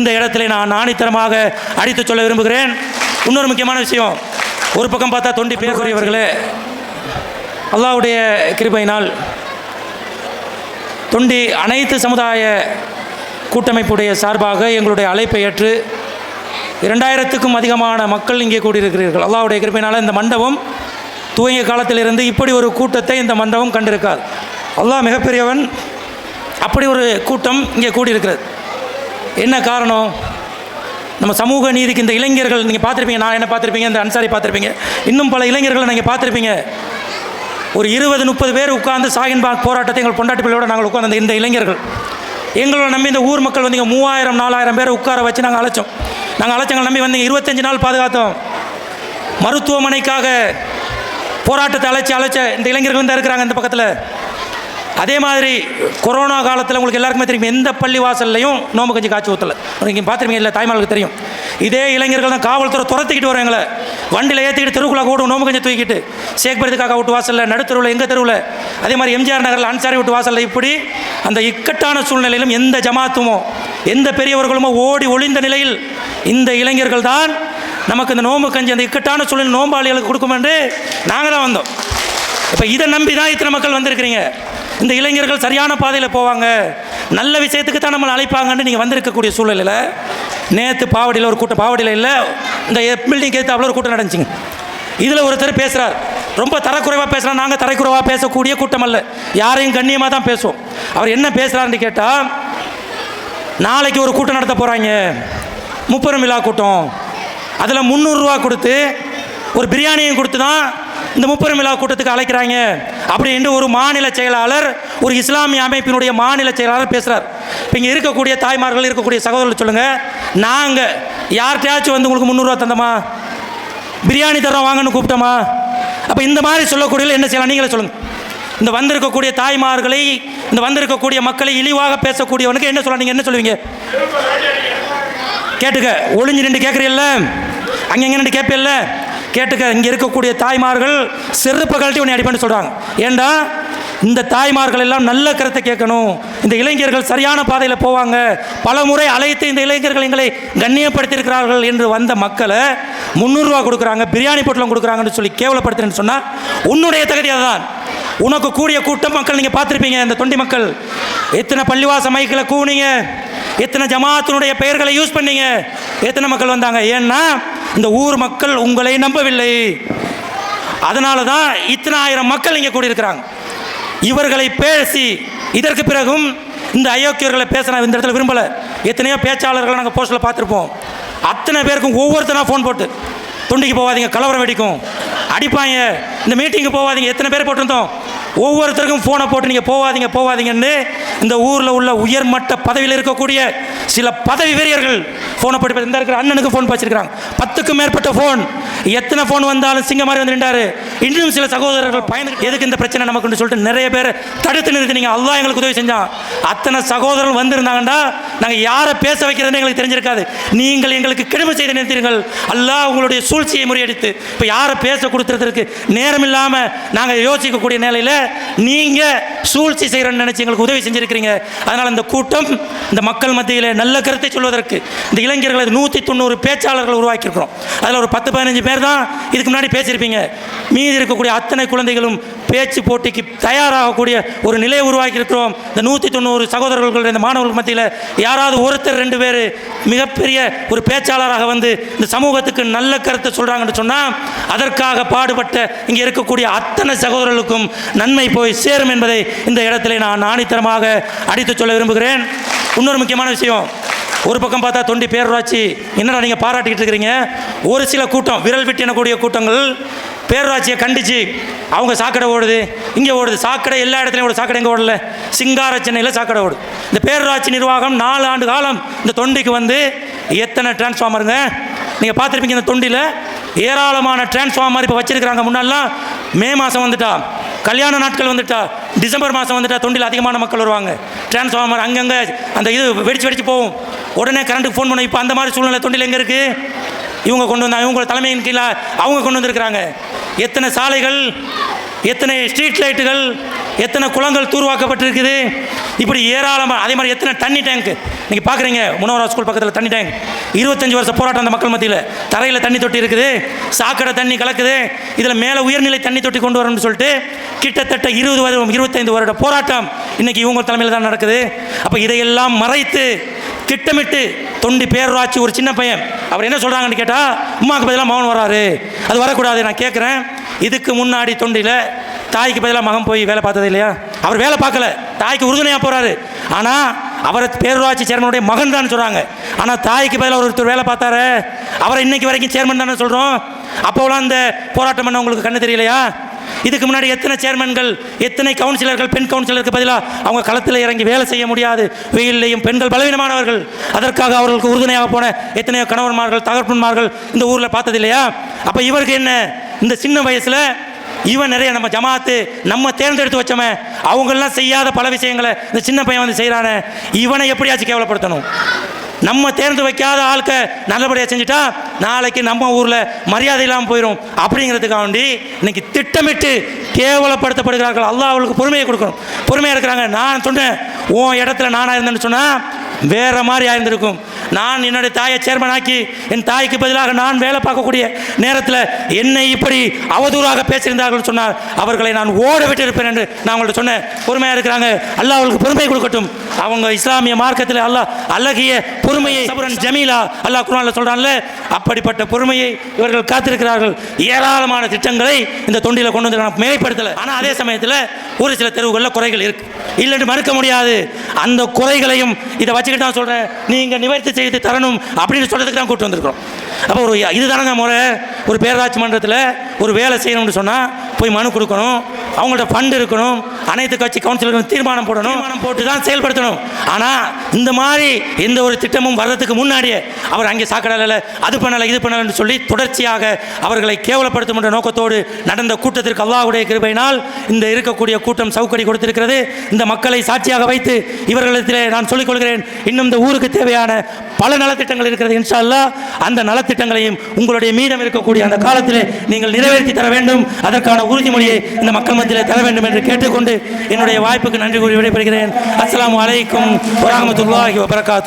இந்த இடத்திலே நான் ஆணித்தரமாக அடித்து சொல்ல விரும்புகிறேன். இன்னொரு முக்கியமான விஷயம். ஒரு பக்கம் பார்த்தா தொண்டி பேசுகிறவர்களே அல்லாஹ்வுடைய கிருபையினால் தொண்டி அனைத்து சமுதாய கூட்டமைப்புடைய சார்பாக எங்களுடைய அழைப்பை ஏற்று இரண்டாயிரத்துக்கும் அதிகமான மக்கள் இங்கே கூடியிருக்கிறீர்கள். அல்லாஹ்வுடைய கிருபையினால் இந்த மண்டபம் துவங்கிய காலத்திலிருந்து இப்படி ஒரு கூட்டத்தை இந்த மண்டபம் கண்டிருக்காது. அல்லாஹ் மிகப்பெரியவன். அப்படி ஒரு கூட்டம் இங்கே கூடியிருக்கிறது. என்ன காரணம்? நம்ம சமூக நீதிக்கு இந்த இளைஞர்கள் நீங்கள் பார்த்துருப்பீங்க நான் என்ன பார்த்துருப்பீங்க இந்த அன்சாரி பார்த்துருப்பீங்க. இன்னும் பல இளைஞர்களை நீங்கள் பார்த்துருப்பீங்க. ஒரு இருபது முப்பது பேர் உட்கார்ந்து சாகின்பாக் போராட்டத்தை எங்கள் பொண்டாட்டி பிள்ளையோட நாங்கள் உட்கார்ந்து இந்த இளைஞர்கள். எங்களோட நம்பி இந்த ஊர் மக்கள் வந்தீங்க மூவாயிரம் நாலாயிரம் பேரை உட்கார வச்சு நாங்கள் அழைச்சோம். நாங்கள் அழைச்சங்கள் நம்பி வந்து இருபத்தஞ்சு நாள் பாதுகாத்தோம். மருத்துவமனைக்காக போராட்டத்தை அழைச்சி அழைச்ச இந்த இளைஞர்கள் தான் இருக்கிறாங்க இந்த பக்கத்தில். அதே மாதிரி கொரோனா காலத்தில் உங்களுக்கு எல்லாருக்குமே தெரியும் எந்த பள்ளி வாசல்லையும் நோம்பு கஞ்சி காய்ச்சி ஊற்றலை நீங்கள் பார்த்துருப்பீங்க இல்லை தாய்மார்களுக்கு தெரியும். இதே இளைஞர்கள் தான் காவல்துறை துரத்திக்கிட்டு வரும் எங்களை வண்டியில் ஏற்றிக்கிட்டு தெருவுக்குள்ளே ஓடும் நோம்பு கஞ்சி தூக்கிட்டு சேக்பரத்துக்காக விட்டு வாசலில் நடுத்தருவில் எங்கள் தெருவில். அதே மாதிரி எம்ஜிஆர் நகரில் அன்சாரி விட்டு வாசலில் இப்படி அந்த இக்கட்டான சூழ்நிலையிலும் எந்த ஜமாத்துமோ எந்த பெரியவர்களுமோ ஓடி ஒளிந்த நிலையில் இந்த இளைஞர்கள் தான் நமக்கு இந்த நோம்பு கஞ்சி அந்த இக்கட்டான சூழ்நிலை நோம்பாளிகளுக்கு கொடுக்கும் என்று நாங்கள் தான் வந்தோம். இப்போ இதை நம்பி தான் இத்தனை மக்கள் வந்திருக்கிறீங்க. இந்த இளைஞர்கள் சரியான பாதையில் போவாங்க. நல்ல விஷயத்துக்கு தான் நம்மளை அழைப்பாங்கன்னு நீங்கள் வந்திருக்கக்கூடிய சூழ்நிலையில் நேற்று பாவடியில் ஒரு கூட்டம் பாவடியில் இல்லை இந்த பில்டிங் ஏற்று ஒரு கூட்டம் நடந்துச்சுங்க. இதில் ஒருத்தர் பேசுகிறார் ரொம்ப தரக்குறைவாக பேசுகிறார் நாங்கள் தரக்குறைவாக பேசக்கூடிய கூட்டம் அல்ல. யாரையும் கண்ணியமாக தான் பேசுவோம். அவர் என்ன பேசுகிறாருன்னு கேட்டால் நாளைக்கு ஒரு கூட்டம் நடத்த போகிறாங்க முப்பெரும் விழா கூட்டம். அதில் முந்நூறுரூவா கொடுத்து ஒரு பிரியாணியும் கொடுத்து தான் இந்த முப்பெரும் விழா கூட்டத்துக்கு அழைக்கிறாங்க. அப்படின்னு ஒரு மாநில செயலாளர் ஒரு இஸ்லாமிய அமைப்பினுடைய மாநில செயலாளர் பேசுகிறார் இப்போ இங்கே இருக்கக்கூடிய தாய்மார்கள் இருக்கக்கூடிய சகோதரர்கள் சொல்லுங்கள் நாங்கள் யார்கிட்டயாச்சும் வந்து உங்களுக்கு முந்நூறுரூவா தந்தோமா? பிரியாணி தரோம் வாங்கன்னு கூப்பிட்டோமா? அப்போ இந்த மாதிரி சொல்லக்கூடிய என்ன செய்யலாம்? நீங்களே சொல்லுங்கள் இந்த வந்திருக்கக்கூடிய தாய்மார்களை இந்த வந்திருக்கக்கூடிய மக்களை இழிவாக பேசக்கூடியவனுக்கு என்ன சொல்ல நீங்கள் என்ன சொல்லுவீங்க? கேட்டுக்க. ஒளிஞ்சு நின்று கேட்குறீல்ல அங்கே எங்கே நின்று கேட்பில்ல கேட்டுக்க இங்கே இருக்கக்கூடிய தாய்மார்கள் செருப்பு கழட்டி உன்னை அடிப்பேன்னு சொல்கிறாங்க ஏண்டா? இந்த தாய்மார்கள் எல்லாம் நல்ல கருத்தை கேட்கணும். இந்த இளைஞர்கள் சரியான பாதையில் போவாங்க. பல முறை அழைத்து இந்த இளைஞர்கள் எங்களை கண்ணியப்படுத்தியிருக்கிறார்கள் என்று வந்த மக்களை முந்நூறுரூவா கொடுக்குறாங்க பிரியாணி பொட்டலம் கொடுக்குறாங்கன்னு சொல்லி கேவலப்படுத்துறேன்னு சொன்னால் உன்னுடைய தகுதி அதுதான். உனக்கு கூடிய கூட்டம் மக்கள் நீங்கள் பார்த்துருப்பீங்க இந்த தொண்டி மக்கள். எத்தனை பள்ளிவாச மைக்கில் கூனிங்க எத்தனை ஜமாத்தினுடைய பெயர்களை யூஸ் பண்ணீங்க? எத்தனை மக்கள் வந்தாங்க? ஏன்னா இந்த ஊர் மக்கள் உங்களை நம்பவில்லை. அதனால தான் இத்தனை ஆயிரம் மக்கள் இங்கே கூடியிருக்கிறாங்க. இவர்களை பேசி இதற்கு பிறகும் இந்த அயோக்கியர்களை பேச நான் இந்த இடத்துல விரும்பலை. எத்தனையோ பேச்சாளர்களை நாங்கள் போஸ்ட்டில் பார்த்துருப்போம். அத்தனை பேருக்கும் ஒவ்வொருத்தனா ஃபோன் போட்டு துண்டிக்கு போகாதீங்க கலவரம் வெடிக்கும். அடிப்பாங்க. இந்த மீட்டிங்கு போகாதீங்க. எத்தனை பேர் போட்டிருந்தோம்? ஒவ்வொருத்தருக்கும் ஃபோனை போட்டு நீங்கள் போகாதீங்க போகாதீங்கன்னு இந்த ஊரில் உள்ள உயர்மட்ட பதவியில் இருக்கக்கூடிய சில பதவி வெறியர்கள் ஃபோனை போட்டு இந்த இருக்கிற அண்ணனுக்கு ஃபோன் வச்சிருக்காங்க பத்துக்கும் மேற்பட்ட ஃபோன் எத்தனை ஃபோன் வந்தாலும் சிங்க மாதிரி வந்து நின்றாரு. இன்னும் சில சகோதரர்கள் பயந்து எதுக்கு இந்த பிரச்சனை நமக்குன்னு சொல்லிட்டு நிறைய பேர் தடுத்து நிறுத்தினீங்க அல்லா எங்களுக்கு உதவி செஞ்சான். அத்தனை சகோதரர்கள் வந்திருந்தாங்கண்டா நாங்கள் யாரை பேச வைக்கிறதுன்னு எங்களுக்கு தெரிஞ்சிருக்காது. நீங்கள் எங்களுக்கு கெடுமை செய்து நிறுத்தீர்கள் அல்லாஹ் உங்களுடைய சூழ்ச்சியை முறியடித்து இப்போ யாரை பேச கொடுத்துறதுக்கு நேரம் இல்லாமல் நாங்கள் யோசிக்கக்கூடிய நிலையில் நீங்கள் சூழ்ச்சி செய்கிறேன்னு நினச்சி எங்களுக்கு உதவி செஞ்சுருக்கிறீங்க. அதனால் இந்த கூட்டம் இந்த மக்கள் மத்தியில் நல்ல கருத்தை சொல்வதற்கு இந்த இளைஞர்களை நூற்றி தொண்ணூறு பேச்சாளர்கள் உருவாக்கியிருக்கிறோம். அதில் ஒரு பத்து பதினஞ்சு பேர் தான் இதுக்கு முன்னாடி பேசியிருப்பீங்க. மீதி இருக்கக்கூடிய அத்தனை குழந்தைகளும் பேச்சு போட்டிக்கு தயாராகக்கூடிய ஒரு நிலையை உருவாக்கியிருக்கிறோம். இந்த நூற்றி தொண்ணூறு சகோதரர்கள் இந்த மாணவர்கள் மத்தியில் யாராவது ஒருத்தர் ரெண்டு பேர் மிகப்பெரிய ஒரு பேச்சாளராக வந்து இந்த சமூகத்துக்கு நல்ல கருத்தை சொல்கிறாங்கன்னு சொன்னால் அதற்காக பாடுபட்ட இங்கே இருக்கக்கூடிய அத்தனை சகோதரர்களுக்கும் நன்மை போய் சேரும் என்பதை இந்த இடத்துல நான் ஆணித்தரமாக அடித்து சொல்ல விரும்புகிறேன். இன்னொரு முக்கியமான விஷயம். ஒரு பக்கம் பார்த்தா தொண்டி பேரூராட்சி என்னடா நீங்கள் பாராட்டிக்கிட்டு இருக்கிறீங்க? ஒரு சில கூட்டம் விரல் விட்டு எனக்கூடிய கூட்டங்கள் பேரூராட்சியை கண்டிச்சு அவங்க சாக்கடை ஓடுது. இங்கே ஓடுது. சாக்கடை எல்லா இடத்துலையும் ஓடுது. சாக்கடை எங்கே ஓடல? சிங்கார சென்னையில் சாக்கடை ஓடுது. இந்த பேரூராட்சி நிர்வாகம் நாலு ஆண்டு காலம் இந்த தொண்டிக்கு வந்து எத்தனை டிரான்ஸ்ஃபார்மருங்க நீங்கள் பார்த்துருப்பீங்க இந்த தொண்டியில் ஏராளமான டிரான்ஸ்ஃபார்மர் இப்போ வச்சிருக்கிறாங்க. முன்னாடிலாம் மே மாதம் வந்துட்டா கல்யாண நாட்கள் வந்துட்டா டிசம்பர் மாதம் வந்துட்டா தொண்டில் அதிகமான மக்கள் வருவாங்க. டிரான்ஸ்ஃபார்மர் அங்கங்கே அந்த இது வெடிச்சு வெடிச்சு போகும். உடனே கரண்ட்டுக்கு ஃபோன் பண்ண. இப்போ அந்த மாதிரி சூழ்நிலை தொண்டில் எங்கே இருக்குது இவங்க கொண்டு வந்தாங்க இவங்க தலைமையின் கீழே அவங்க கொண்டு வந்திருக்கிறாங்க. எத்தனை சாலைகள் எத்தனை ஸ்ட்ரீட் லைட்டுகள் எத்தனை குளங்கள் தூர்வாக்கப்பட்டிருக்குது? இப்படி ஏராளமாக அதே மாதிரி எத்தனை தண்ணி டேங்க் நீங்கள் பார்க்குறீங்க முனவரா ஸ்கூல் பக்கத்தில் தண்ணி டேங்க் இருபத்தஞ்சி வருஷம் போராட்டம் அந்த மக்கள் மத்தியில். தரையில் தண்ணி தொட்டி இருக்குது சாக்கடை தண்ணி கலக்குது இதில் மேலே உயர்நிலை தண்ணி தொட்டி கொண்டு வரணும்னு சொல்லிட்டு கிட்டத்தட்ட இருபது வருடம் இருபத்தைந்து வருட போராட்டம். இன்னைக்கு இவங்க தலைமையில் தான் நடக்குது. அப்போ இதையெல்லாம் மறைத்து திட்டமிட்டு தொண்டி பேரூராட்சி ஒரு சின்ன பையன் அவர் என்ன சொல்கிறாங்கன்னு கேட்டால் உமாக்கு பதிலாக மகன் வராரு. அது வரக்கூடாது நான் கேட்குறேன் இதுக்கு முன்னாடி தொண்டியில் தாய்க்கு பதிலாக மகன் போய் வேலை பார்த்தது இல்லையா? அவர் வேலை பார்க்கல. தாய்க்கு உறுதுணையாக போகிறாரு ஆனால் அவரை பேரூராட்சி சேர்மனுடைய மகன் தான் சொல்கிறாங்க ஆனால் தாய்க்கு பதிலாக ஒருத்தர் வேலை பார்த்தாரு. அவரை இன்னைக்கு வரைக்கும் சேர்மன் தானே சொல்கிறோம் அப்போலாம் அந்த போராட்டம் பண்ண உங்களுக்கு கண்ணு தெரியலையா? இதுக்கு முன்னாடி எத்தனை சேர்மன்கள் எத்தனை கவுன்சிலர்கள் பெண் கவுன்சிலருக்கு பதிலாக அவங்க களத்தில் இறங்கி வேலை செய்ய முடியாது. வெயிலையும் பெண்கள் பலவீனமானவர்கள். அதற்காக அவர்களுக்கு உறுதுணையாக போன எத்தனையோ கணவன்மார்கள் தகப்பன்மார்கள் இந்த ஊரில் பார்த்தது இல்லையா அப்போ இவருக்கு என்ன? இந்த சின்ன வயசில் இவன் நிறைய நம்ம ஜமாத்து நம்ம தேர்ந்தெடுத்து வச்சோமே அவங்கெல்லாம் செய்யாத பல விஷயங்களை இந்த சின்ன பையன் வந்து செய்கிறானே இவனை எப்படியாச்சும் கேவலப்படுத்தணும். நம்ம தேர்ந்து வைக்காத ஆளுக்க நல்லபடியாக செஞ்சுட்டா நாளைக்கு நம்ம ஊரில் மரியாதை இல்லாமல் போயிடும் அப்படிங்கிறதுக்காக வேண்டி இன்னைக்கு திட்டமிட்டு கேவலப்படுத்தப்படுகிறார்கள். அல்லாஹ் அவளுக்கு பொறுமையை கொடுக்கணும். பொறுமையாக இருக்கிறாங்க. நான் சொன்னேன் உன் இடத்துல நானாக இருந்தேன்னு சொன்னால் வேறு மாதிரி ஆயிருந்திருக்கும். நான் என்னுடைய தாயை சேர்மன் ஆக்கி என் தாய்க்கு பதிலாக நான் வேலை பார்க்கக்கூடிய நேரத்தில் என்னை இப்படி அவதூறாக பேசியிருந்தார்கள் சொன்னால் அவர்களை நான் ஓட விட்டு இருப்பேன் என்று நான் உங்கள்கிட்ட சொன்னேன். பொறுமையாக இருக்கிறாங்க. அல்லாஹ் அவளுக்கு பொறுமை கொடுக்கட்டும். அவங்க இஸ்லாமிய மார்க்கத்தில் அல்லாஹ் அழகிய பொறுமையை சபுரன் ஜமீலா அல்லாஹ் குரானில் சொல்கிறான்ல அப்படிப்பட்ட பொறுமையை இவர்கள் காத்திருக்கிறார்கள். ஏராளமான திட்டங்களை இந்த தொண்டியில் கொண்டு வந்து நான் மேம்படுத்தலை. ஆனால் அதே சமயத்தில் ஒரு சில தெருவுகளில் குறைகள் இருக்கு. இல்லைன்னு மறுக்க முடியாது. அந்த குறைகளையும் இதை வச்சுக்கிட்டு தான் சொல்கிறேன் நீங்கள் நிவர்த்தி செய்து தரணும் அப்படின்னு சொல்கிறதுக்கு தான் கூட்டு வந்திருக்கிறோம். அப்போ ஒரு இதுதானங்க முறை. ஒரு பேராட்சி மன்றத்தில் ஒரு வேலை செய்யணும்னு சொன்னால் போய் மனு கொடுக்கணும். அவங்கள்ட்ட ஃபண்ட் இருக்கணும். அனைத்து கட்சி கவுன்சிலர்களும் தீர்மானம் போடணும். போட்டு தான் செயல்படுத்தணும். ஆனால் இந்த மாதிரி எந்த ஒரு திட்டமும் வர்றதுக்கு முன்னாடியே அவர் அங்கே சாக்கடலை அது பண்ணலை இது பண்ணலைன்னு சொல்லி தொடர்ச்சியாக அவர்களை கேவலப்படுத்தும் என்ற நோக்கத்தோடு நடந்த கூட்டத்திற்கு அல்லாஹுடைய கிருபையினால் இந்த இருக்கக்கூடிய கூட்டம் சவுக்கடி கொடுத்திருக்கிறது. இந்த மக்களை சாட்சியாக வைத்து இவர்களிடத்திலே நான் சொல்லிக் கொள்கிறேன் இன்னும் இந்த ஊருக்கு தேவையான பல நலத்திட்டங்கள் இருக்கிறது இன்ஷா அந்த நலத்திட்டங்களையும் உங்களுடைய மீதம் இருக்கக்கூடிய அந்த காலத்திலே நீங்கள் நிறைவேற்றி தர வேண்டும். அதற்கான உறுதிமொழியை இந்த மக்கள் மத்தியிலே தர வேண்டும் என்று கேட்டுக்கொண்டு என்னுடைய வாய்ப்புக்கு நன்றி கூறி விடைபெறுகிறேன். அஸ்ஸலாமு rahmatullahi para cá